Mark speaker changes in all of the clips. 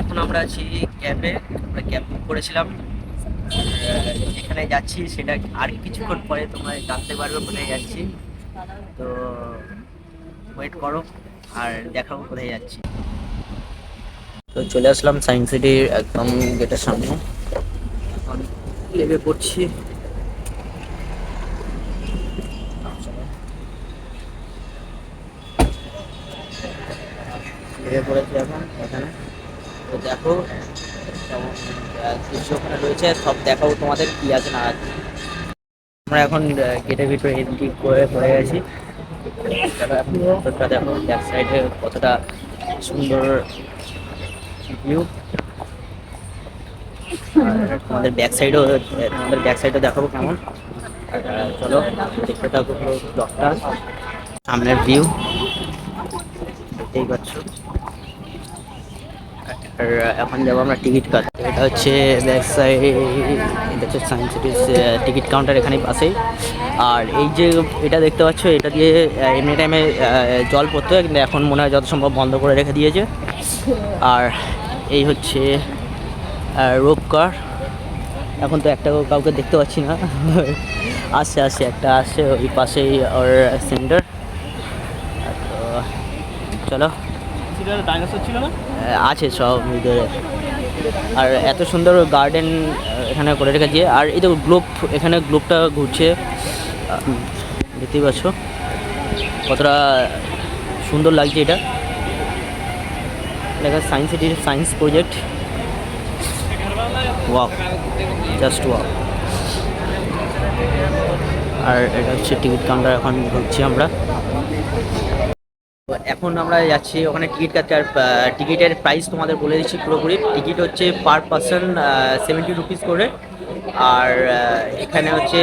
Speaker 1: এখন আমরা আছি ক্যাবে আমরা ক্যাব বুক করেছিলাম। যেখানে যাচ্ছি, সেটা আর কিছুক্ষণ পরে তোমরা জানতে পারবে কোথায় যাচ্ছি। তো ওয়েট করো, আর দেখাবো কোথায় যাচ্ছি। তো চলে আসলাম সায়েন্স সিটির একদম গেটের সামনে। লেগে পড়ছি। লেগে পড়েছি এখন, এখানে। তো দেখো কেমন দৃশ্য ওখানে রয়েছে, সব দেখাবো তোমাদের কি আছে না আছে। আমরা এখন গেটের ভিতরে এন্ট্রি করে পড়ে গেছি এখন দেখো ব্যাক সাইডে কতটা সুন্দর ভিউ তোমাদের ব্যাক সাইডও তোমাদের ব্যাক সাইডও দেখাবো কেমন। চলো, দেখতে থাকো পুরো ব্লগটা সামনের ভিউ দেখতেই পাচ্ছ। আর এখন যাব আমরা টিকিট কাটতে। এটা হচ্ছে ব্যাক সাইড এটা হচ্ছে সায়েন্স সিটির টিকিট কাউন্টার এখানেই পাশেই। আর এই যে এটা দেখতে পাচ্ছ, এটা দিয়ে এমনি টাইমে জল পড়তে, কিন্তু এখন মনে হয় যত সম্ভব বন্ধ করে রেখে দিয়েছে। আর এই হচ্ছে রোপ কার এখন তো একটা কাউকে দেখতে পাচ্ছি না। আসছে আসছে একটা আসছে ওই পাশেই ওর সেন্টার তো, চলো। আছে সব ভিতরে আর এত সুন্দর গার্ডেন এখানে করে রেখেছে। আর এই তো গ্লোব, এখানে গ্লোবটা ঘুরছে। দেখতেই পাচ্ছ। কতটা সুন্দর লাগছে এটা। লেখা সায়েন্স সিটির science project walk just walk আর এটা হচ্ছে টিকিট কাউন্টার, এখন ঘুরছি আমরা। এখন আমরা যাচ্ছি ওখানে টিকিট কাটতে আর টিকিটের প্রাইস তোমাদের বলে দিচ্ছি পুরোপুরি। টিকিট হচ্ছে পার পার্সন সেভেন্টি রুপিস করে। আর এখানে হচ্ছে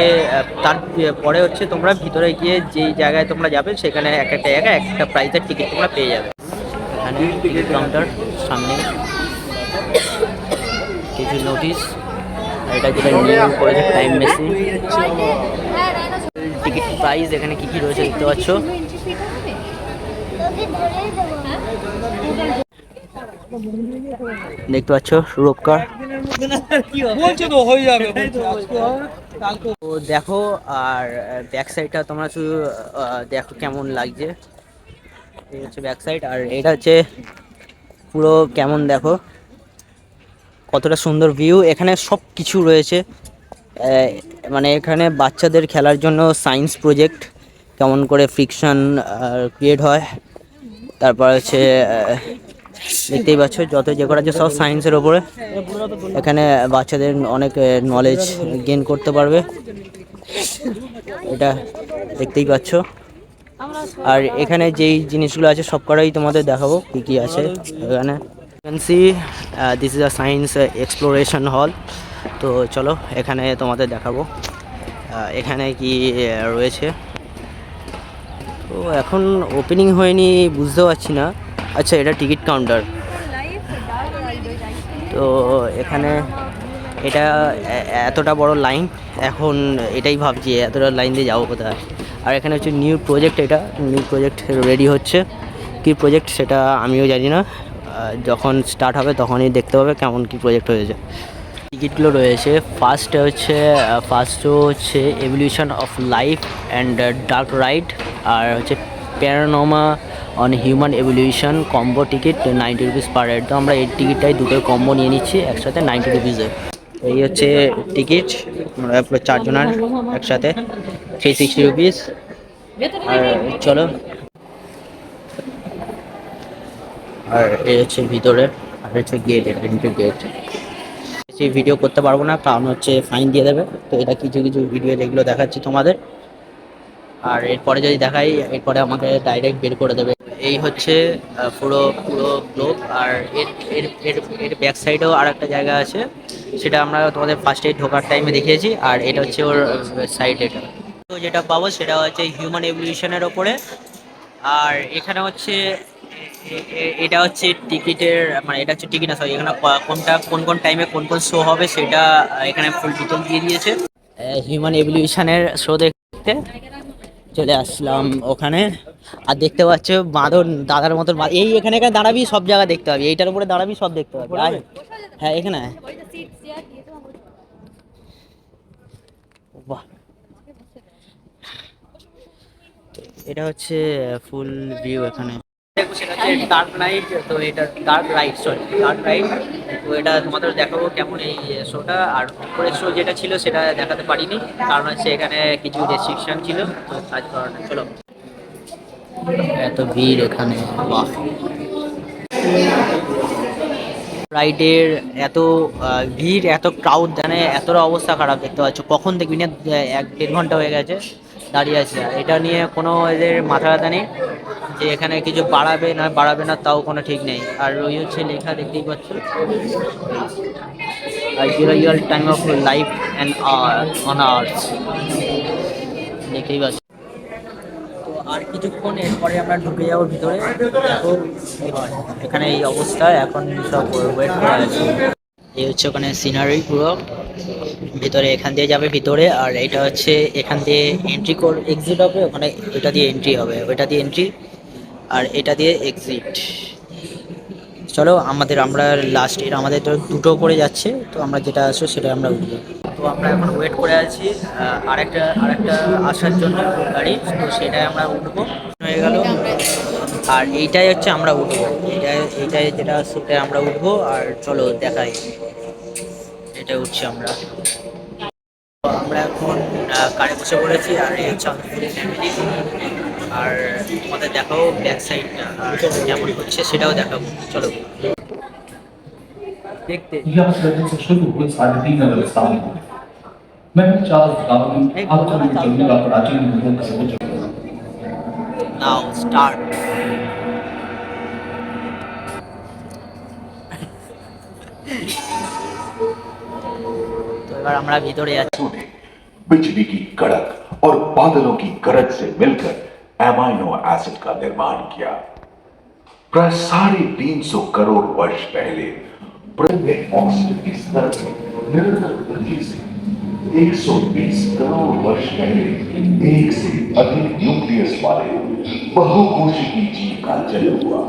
Speaker 1: তার পরে হচ্ছে তোমরা ভিতরে গিয়ে যেই জায়গায় তোমরা যাবে সেখানে এক একটা জায়গায় এক একটা প্রাইসের টিকিট তোমরা পেয়ে যাবে। এখানে টিকিট কাউন্টার সামনে কিছু নোটিশ এটা যেটা নিয়ম করেছে টাইম মেশিন টিকিট প্রাইস এখানে কি কি রয়েছে দেখতে পাচ্ছ? দেখতে পাচ্ছ রূপকার।
Speaker 2: বলছে তো হয়ে
Speaker 1: তো দেখো আর ব্যাক সাইডটা তোমরা শুধু দেখো কেমন লাগছে। এই হচ্ছে ব্যাক সাইড আর এটা হচ্ছে পুরো কেমন দেখো। কতটা সুন্দর ভিউ এখানে সব কিছু রয়েছে মানে এখানে বাচ্চাদের খেলার জন্য সায়েন্স প্রজেক্ট কেমন করে ফ্রিকশন ক্রিয়েট হয়। তারপর হচ্ছে দেখতেই পাচ্ছ যত যে করা সব সায়েন্সের ওপরে। এখানে বাচ্চাদের অনেক নলেজ গেন করতে পারবে। এটা দেখতেই পাচ্ছ। আর এখানে যেই জিনিসগুলো আছে সব কটাই তোমাদের দেখাবো, কি কি আছে এখানে। See this is a science exploration hall তো চলো, এখানে তোমাদের দেখাবো। এখানে কি রয়েছে। তো এখন ওপেনিং হয়নি বুঝতে পারছি না। আচ্ছা এটা টিকিট কাউন্টার তো এখানে এটা এতটা বড় লাইন এখন এটাই ভাবছি, এতটা লাইন দিয়ে যাব কোথায়? আর এখানে হচ্ছে নিউ প্রজেক্ট এটা নিউ প্রজেক্ট রেডি হচ্ছে। কি প্রজেক্ট সেটা আমিও জানি না। যখন স্টার্ট হবে তখনই দেখতে হবে কেমন কি প্রজেক্ট হয়েছে। টিকিটগুলো রয়েছে। ফার্স্ট হচ্ছে ফার্স্ট হচ্ছে evolution of life and dark ride আর হচ্ছে panorama on human evolution combo ticket ninety rupees per head তো আমরা এই টিকিটটাই দুটো কম্বো নিয়ে নিচ্ছি, একসাথে নাইনটি রুপিসে এই হচ্ছে টিকিট আমরা চারজনের একসাথে থ্রি সিক্সটি রুপিস আর চলো। আর এই হচ্ছে ভিতরে, আর হচ্ছে গেট এন্ট্রি গেট বেশি ভিডিও করতে পারব না, কারণ হচ্ছে ফাইন দিয়ে দেবে। তো এটা কিছু কিছু ভিডিও যেগুলো দেখাচ্ছি তোমাদের। আর এরপরে যদি দেখাই, এরপরে আমাকে ডাইরেক্ট বের করে দেবে। এই হচ্ছে পুরো পুরো গ্লোব আর এর এর এর এর ব্যাক সাইডেও আর একটা জায়গা আছে। সেটা আমরা তোমাদের ফার্স্টে ঢোকার টাইমে দেখিয়েছি, আর এটা হচ্ছে ওর সাইড এটা। তো যেটা পাবো সেটা হচ্ছে হিউম্যান এভলিউশনের ওপরে। আর এখানে হচ্ছে এটা হচ্ছে টিকিটের মানে এটা হচ্ছে টিকিট সরি এখানে কোনটা, কোন কোন টাইমে কোন কোন শো হবে সেটা, এখানে ফুল ডিটেল দিয়ে দিয়েছে। হিউম্যান এভলিউশনের শো দেখতে। চলে আসলাম ওখানে। আর দেখতে পাচ্ছ বাঁদর দাদার মতন বা- এই এখানে এখানে দাঁড়াবি সব জায়গা দেখতে পাবি। এইটার উপরে দাঁড়াবি সব দেখতে পাবি। হ্যাঁ এখানে বাহ। এটা হচ্ছে ফুল ভিউ এখানে। ডার্ক নাইট তো এটা dark ride sorry dark ride তো এটা তোমাদের দেখাবো কেমন এই শোটা। আর উপরের শো যেটা ছিল সেটা দেখাতে পারিনি। কারণ হচ্ছে এখানে কিছু রেস্ট্রিকশন ছিল তো তার কারণে চলো। এত ভিড় এখানে। বাহ। রাইডের এত ভিড় এত ক্রাউড জানে এতটা অবস্থা খারাপ দেখতে পাচ্ছ। কখন দেখবি না এক দেড় ঘণ্টা হয়ে গেছে দাঁড়িয়ে আছে। এটা নিয়ে কোনো এদের মাথা ব্যথা নেই। যে এখানে কিছু বাড়াবে না বাড়াবে না তাও কোনো ঠিক নেই। আর ওই হচ্ছে লেখা দেখতেই পাচ্ছ। Real time of life and on earth দেখতেই পাচ্ছ। আর কিছুক্ষণ এরপরে আমরা ঢুকে যাব ভিতরে। এখানে এই অবস্থা, এখন সব ওয়েট করা আছে। এই হচ্ছে ওখানে সিনারি পুরো। ভিতরে এখান দিয়ে যাবে ভিতরে, আর এটা হচ্ছে এখান দিয়ে এন্ট্রি কর এক্সিট হবে। ওখানে এটা দিয়ে এন্ট্রি হবে। ওইটা দিয়ে এন্ট্রি আর এটা দিয়ে এক্সিট চলো, আমাদের, আমরা লাস্ট এর, আমাদের তো দুটো করে যাচ্ছে, তো আমরা যেটা আসব সেটা আমরা উঠবো। তো আমরা এখন ওয়েট করে আছি আরেকটা আরেকটা আসার জন্য গাড়ি, তো সেটাই আমরা উঠবো। হয়ে গেল। আর এইটাই হচ্ছে আমরা উঠবো। এইটাই এইটাই যেটা সেটাই আমরা উঠবো, আর চলো দেখাই। এটা উঠছি আমরা। আমরা এখন কারে বসে পড়েছি, আর এই হচ্ছে আমাদের ফ্যামিলি আর তোমাদের দেখাবো ব্যাক সাইডটা আর কেমন হচ্ছে সেটাও দেখাবো চলো দেখতে
Speaker 3: यह करने से शुरू हुई साढ़े तीन अरब साल मैं चार्ल्स डार्विन
Speaker 1: एक
Speaker 3: आपको
Speaker 1: बोला था।
Speaker 3: चलूंगा प्राचीन युगों का सर्वोच्च
Speaker 1: নাও স্টার্ট তো এবার আমরা ভিতরে যাচ্ছি
Speaker 4: ने बिजली की कड़क और बादलों की गरज से मिलकर एमाइनो एसिड का निर्माण किया। प्राय साढ़े तीन सौ करोड़ वर्ष पहले ब्रह्म ऑक्सीजन की स्तर में निरंतर वृद्धि से 120 करोड़ वर्ष पहले एक से अधिक न्यूक्लियस वाले बहुकोशिकीय जीव का जन्म हुआ।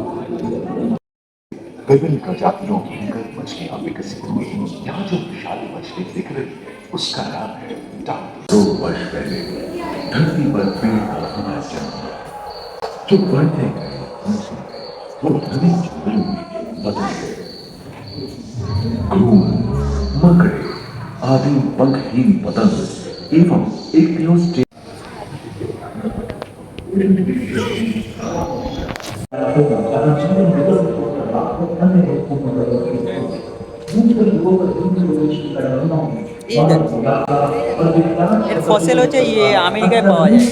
Speaker 4: प्रजातियों की मछलियाँ विकसित हुई यहाँ जो विशाली मछली दिख रही है उसका नाम है दो वर्ष पहले धरती पर पेड़ yapmaya çalışıyor. Türkler tekrar yapmasın. Bu tabii ki Rumeli vatandaşı. ग्रूम मकड़े आदि पंखहीन पतंग एवं एक अन्य रूपों में
Speaker 1: এর ফসল হচ্ছে ইয়ে আমেরিকায় পাওয়া যায়।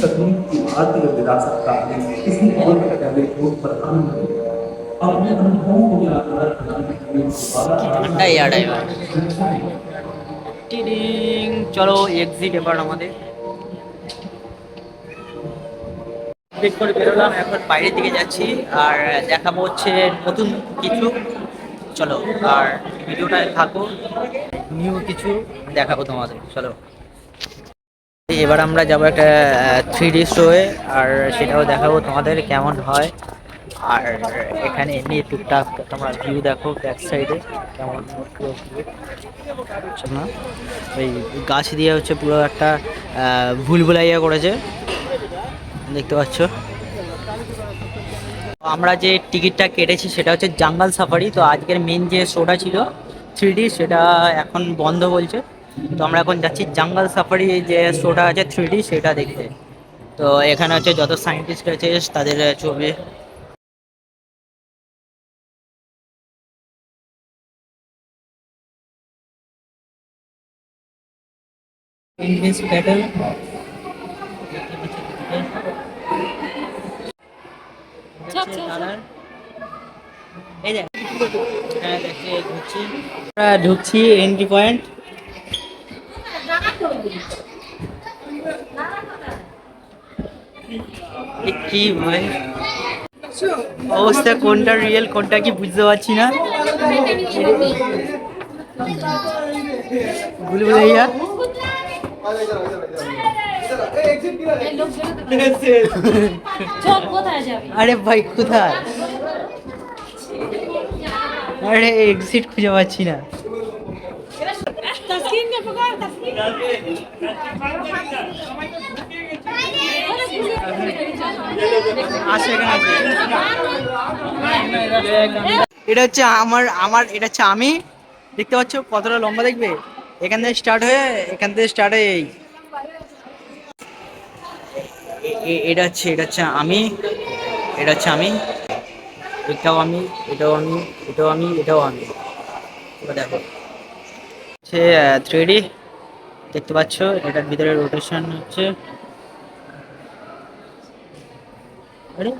Speaker 1: ঠান্ডা ইয়ার্ড টিডিং, চলো এক্সিট এবার আমাদের। ঠিক করে বেরোলাম, এখন বাইরের দিকে যাচ্ছি, আর দেখাবো হচ্ছে নতুন কিছু। চলো, আর ভিডিওটা থাকো। নিউ কিছু দেখাবো তোমাদের, চলো। এবার আমরা যাব একটা থ্রি ডি শোয়ে আর সেটাও দেখাবো তোমাদের কেমন হয়। আর এখানে এমনি টুকটাক তোমরা ভিউ দেখো ব্যাক সাইডে কেমন না। ওই গাছ দিয়ে হচ্ছে পুরো একটা ভুলভুলাইয়া করেছে, দেখতে পাচ্ছ। আমরা যে টিকিটটা কেটেছি সেটা হচ্ছে জাঙ্গাল সাফারি, তো আজকের মেন যে শোটা ছিল থ্রি সেটা এখন বন্ধ বলছে। তো আমরা এখন যাচ্ছি জাঙ্গাল সাফারি যে শোটা আছে থ্রি সেটা দেখতে। তো এখানে হচ্ছে যত সায়েন্টিস্ট আছে তাদের ছবি। In this battle এই দেখ হ্যাঁ দেখছি ঢুকছি ঢুকছি এন্ট্রি পয়েন্ট কি ভাই? অবস্থা কোনটা রিয়েল কোনটা কি বুঝতে পারছি না। ভুল ভুলাইয়া আরে ভাই কোথায়? আরে এক্সিট খুঁজে পাচ্ছি না। এটা হচ্ছে আমার আমার এটা হচ্ছে আমি। দেখতে পাচ্ছ কতটা লম্বা দেখবে? এখান থেকে স্টার্ট হয়ে এখান থেকে স্টার্ট হয়ে এই। এটা হচ্ছে এটা হচ্ছে আমি এটা হচ্ছে আমি। এটাও আমি এটাও আমি এটাও আমি এটাও আমি। দেখো। হচ্ছে থ্রি দেখতে পাচ্ছ, এটার ভিতরে রোটেশন হচ্ছে। আরে।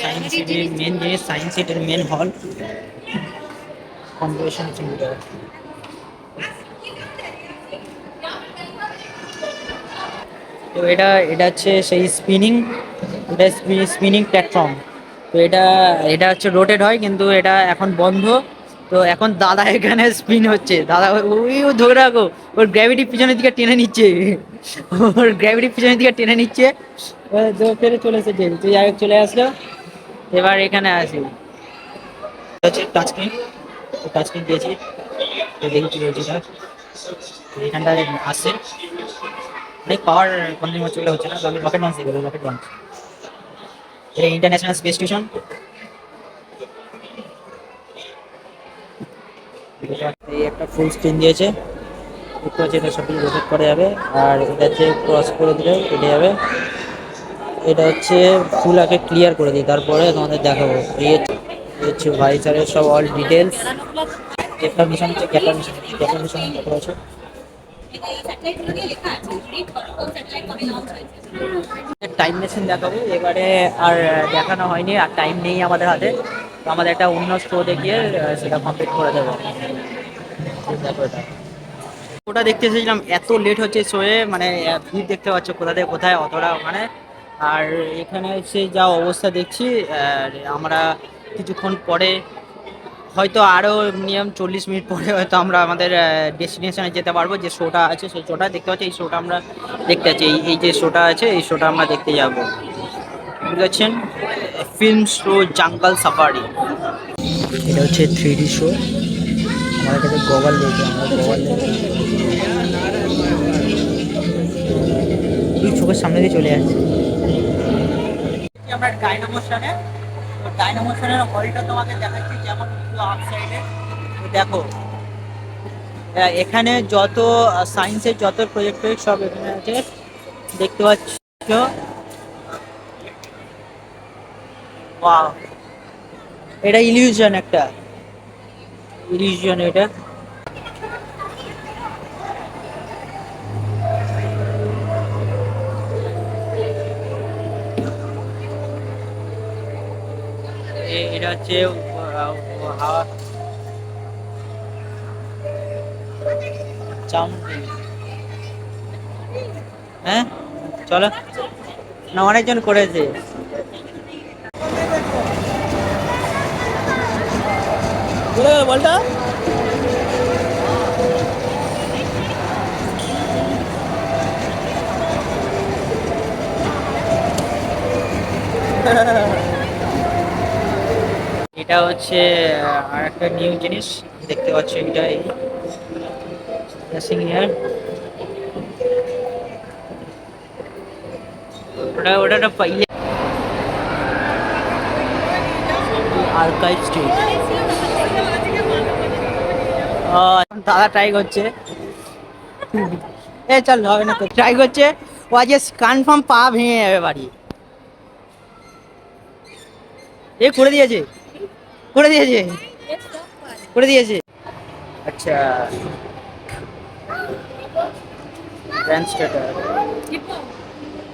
Speaker 1: সায়েন্স মেন সায়েন্স সিটির মেন হল কম্পিটিশন তো এটা এটা হচ্ছে সেই স্পিনিং এটা স্পিনিং প্ল্যাটফর্ম তো এটা এটা হচ্ছে রোটেট হয়, কিন্তু এটা এখন বন্ধ। তো এখন দাদা এখানে স্পিন হচ্ছে। দাদা, ওই, ও ধরে রাখো, ওর গ্র্যাভিটি পিছনের দিকে টেনে নিচ্ছে। ওর গ্র্যাভিটি পিছনের দিকে টেনে নিচ্ছে। তো ফেরে চলে এসেছে। তুই আগে চলে আসলো এবার এখানে আসি। হচ্ছে টাচস্ক্রিন টাচস্ক্রিন দিয়েছি। দেখি কি তো এখানটায় আসছে। অনেক পাওয়ার কন্টিনিউ হচ্ছে হচ্ছে না, তো আমি রকেট লঞ্চ দিয়ে রকেট লঞ্চ এটা ইন্টারন্যাশনাল স্পেস স্টেশন এই একটা ফুল স্ক্রিন দিয়েছে। দেখতে পাচ্ছি এটা সব কিছু রোটেট করা যাবে, আর এটা হচ্ছে ক্রস করে দিলে কেটে যাবে। এটা হচ্ছে ফুল আগে ক্লিয়ার করে দিই, তারপরে তোমাদের দেখাবো। এই হচ্ছে ভাইচারের সব অল ডিটেলস ক্যাপ্টার মিশন হচ্ছে ক্যাপ্টার মিশন ক্যাপ্টার মিশন কত আছে টাইম মেশিন দেখাবো। এবারে আর দেখানো হয়নি, আর টাইম নেই আমাদের হাতে। তো আমাদের একটা অন্য শো দেখিয়ে সেটা কমপ্লিট করে দেবো। ওটা দেখতে এসেছিলাম, এত লেট হচ্ছে শোয়ে মানে ভিড় দেখতে পাচ্ছ কোথা থেকে কোথায়, অতটা ওখানে। আর এখানে এসে যা অবস্থা দেখছি আর আমরা কিছুক্ষণ পরে হয়তো আরও মিনিমাম চল্লিশ মিনিট পরে হয়তো আমরা আমাদের ডেস্টিনেশনে যেতে পারব। যে শোটা আছে সেই শোটা দেখতে পাচ্ছি। এই শোটা আমরা দেখতে পাচ্ছি। এই এই যে শোটা আছে এই শোটা আমরা দেখতে যাব। বুঝতে পারছেন? ফিল্ম শো জাঙ্গল সাফারি এটা হচ্ছে থ্রি ডি শো আমাদের কাছে গগল রয়েছে আমরা গগল চোখের সামনে দিয়ে চলে যাচ্ছে। আমরা ডাইনামোশনের তোমাকে দেখো এখানে যত সায়েন্সের যত প্রজেক্ট সব এখানে আছে। দেখতে পাচ্ছ. এটা ইলিউশন একটা। ইলিউশন এটা। চামড়ি হ্যাঁ? চলো। না অনেকজন করেছে। বলটা। এটা হচ্ছে আর একটা নিউ জিনিস, দেখতে পাচ্ছ এটা এই ওটা ওটা একটা পাইয়ে আর্কাইভ স্ট্রিট দাদা ট্রাই করছে। এ, চল, হবে না ট্রাই করছে। ও আজ কনফার্ম পা ভেঙে যাবে বাড়ি। এ, করে দিয়েছে। করে দিয়েছে? করে দিয়েছে? আচ্ছা।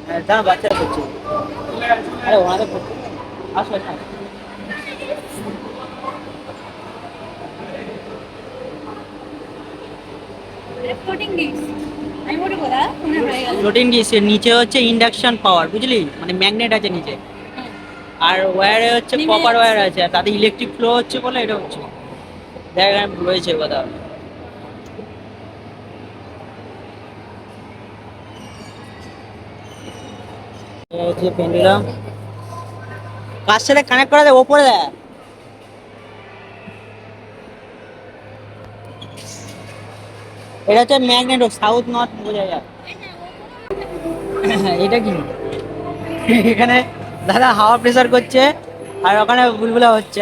Speaker 1: হ্যাঁ দাঁড়া বাচ্চারা করছে আরে ওনাদের আসো আসো সে নিচে হচ্ছে ইন্ডাকশন পাওয়ার বুঝলি? মানে ম্যাগনেট আছে নিচে। আর ওয়্যারে হচ্ছে কপার। ওয়্যার আছে আর তাতে ইলেকট্রিক ফ্লো হচ্ছে বলে এটা হচ্ছে। এখানে রয়েছে কথা। এই হচ্ছে পেন্ডুলাম কার সাথে কানেক্ট করা দেয় ওপরে দেয় এটা হচ্ছে ম্যাগনেট সাউথ নর্থ বোঝা যায়। এটা কি? এখানে দাদা হাওয়া প্রেসার করছে, আর ওখানে বুলবুলা হচ্ছে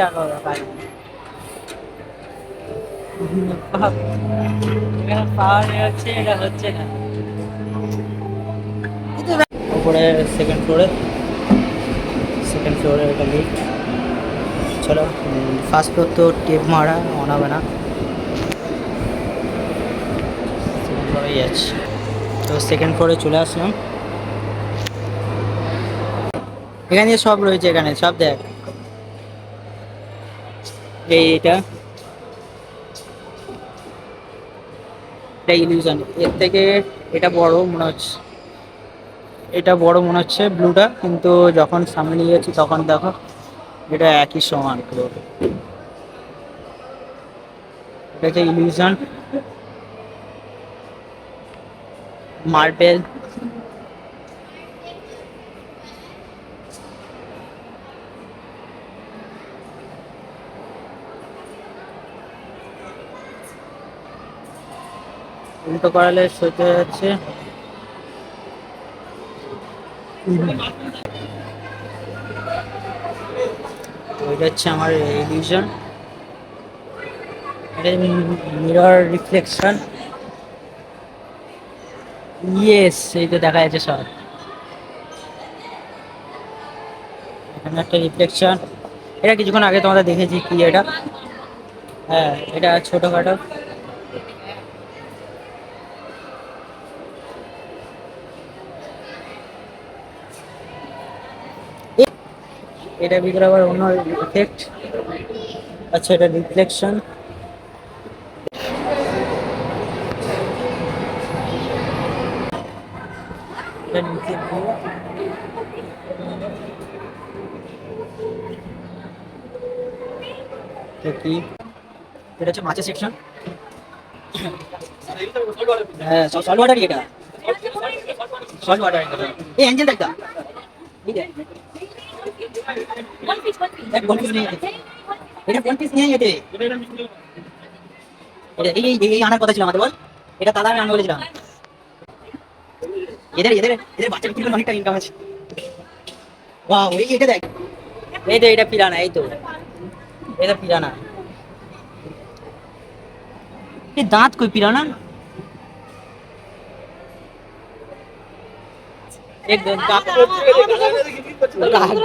Speaker 1: হচ্ছে এটা হচ্ছে না। সেকেন্ড ফ্লোরে সেকেন্ড ফ্লোরে এটা চলো ফার্স্ট ফ্লোর তো টেপ মারা অন হবে না। তো সেকেন্ড ফ্লোরে চলে আসলাম। এখানে সব রয়েছে এখানে, সব দেখ। এই এটা। এটা ইলিউশন এর থেকে এটা বড় মনে হচ্ছে। এটা বড় মনে হচ্ছে ব্লুটা কিন্তু যখন সামনে নিয়ে যাচ্ছি তখন দেখো, এটা একই সমান এটা ইলিউশন মার্বেল। উল্টো করালে সইতে যাচ্ছে। ওইটা হচ্ছে আমার ইলিউশন এটা মিরর রিফ্লেকশন ইয়েস এই তো দেখা যাচ্ছে সব। এখানে একটা রিফ্লেকশন এটা কিছুক্ষণ আগে তোমাদের দেখেছি কি এটা। হ্যাঁ এটা ছোটোখাটো। এটা ভিতরে আবার অন্য ইফেক্ট আচ্ছা এটা রিফ্লেকশন মাছের সেকশন হ্যাঁ সল্ট ওয়াটারই এটা? সল্ট ওয়াটার এই অ্যাঞ্জেল দেখ দেখ কোন পিস নিয়ে যেতে এটা কোন পিস নিয়ে যেতে এই এই এই আনার কথা ছিল আমাদের বল এটা দাদা আমি আনব বলেছিলাম এদের এদের এদের বাচ্চা বিক্রি করে অনেকটা ইনকাম আছে ওয়াও এই এটা দেখ এই তো এটা পিরানা এই তো এটা পিরানা এই দাঁত কই পিরানা একদম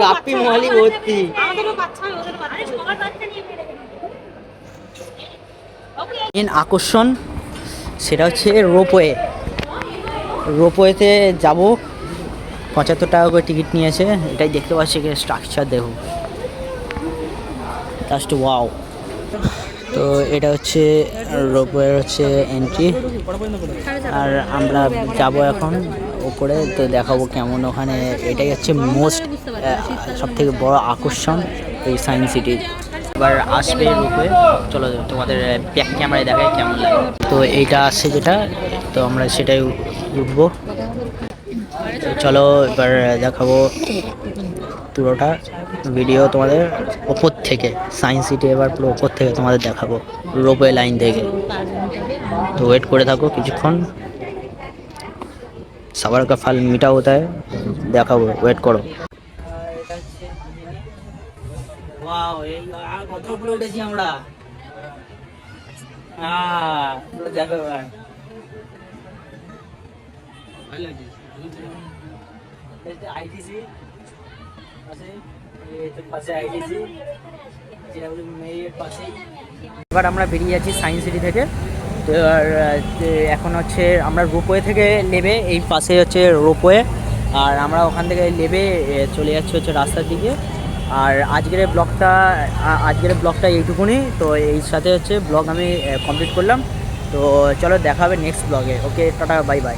Speaker 1: গাপি মহলি ভর্তি। মেন আকর্ষণ সেটা হচ্ছে রোপওয়ে। রোপওয়েতে যাব। পঁচাত্তর টাকা করে টিকিট নিয়েছে। এটাই দেখতে পাচ্ছি এখানে স্ট্রাকচার দেখো। জাস্ট ওয়াও তো এটা হচ্ছে, রোপওয়ের হচ্ছে এন্ট্রি আর আমরা যাব এখন। উপরে তো দেখাবো কেমন ওখানে। এটাই হচ্ছে মোস্ট সব থেকে বড় আকর্ষণ এই সায়েন্স সিটির এবার আসবে রূপে। চলো তোমাদের ব্যাক ক্যামেরায় দেখায় কেমন লাগে। তো এইটা আসছে যেটা, তো আমরা সেটাই উঠবো। চলো এবার দেখাবো পুরোটা ভিডিও তোমাদের ওপর থেকে। সায়েন্স সিটি এবার পুরো ওপর থেকে তোমাদের দেখাবো। রোপওয়ে লাইন থেকে। তো ওয়েট করে থাকো কিছুক্ষণ। সবার কা ফল মিটা হতা দেখাবো ওয়েট করো। আমরা। দেখো আইটিসি এবার আমরা বেরিয়ে যাচ্ছি সায়েন্স সিটি থেকে। এখন হচ্ছে আমরা রোপওয়ে থেকে নেবে, এই পাশে হচ্ছে রোপওয়ে। আর আমরা ওখান থেকে নেবে চলে যাচ্ছি হচ্ছে রাস্তার দিকে। আর আজকের ব্লগটা আজকের ব্লগটা এইটুকুনি। তো এই সাথে হচ্ছে ব্লগ আমি কমপ্লিট করলাম। তো চলো দেখা হবে নেক্সট ব্লগে। ওকে টাটা বাই বাই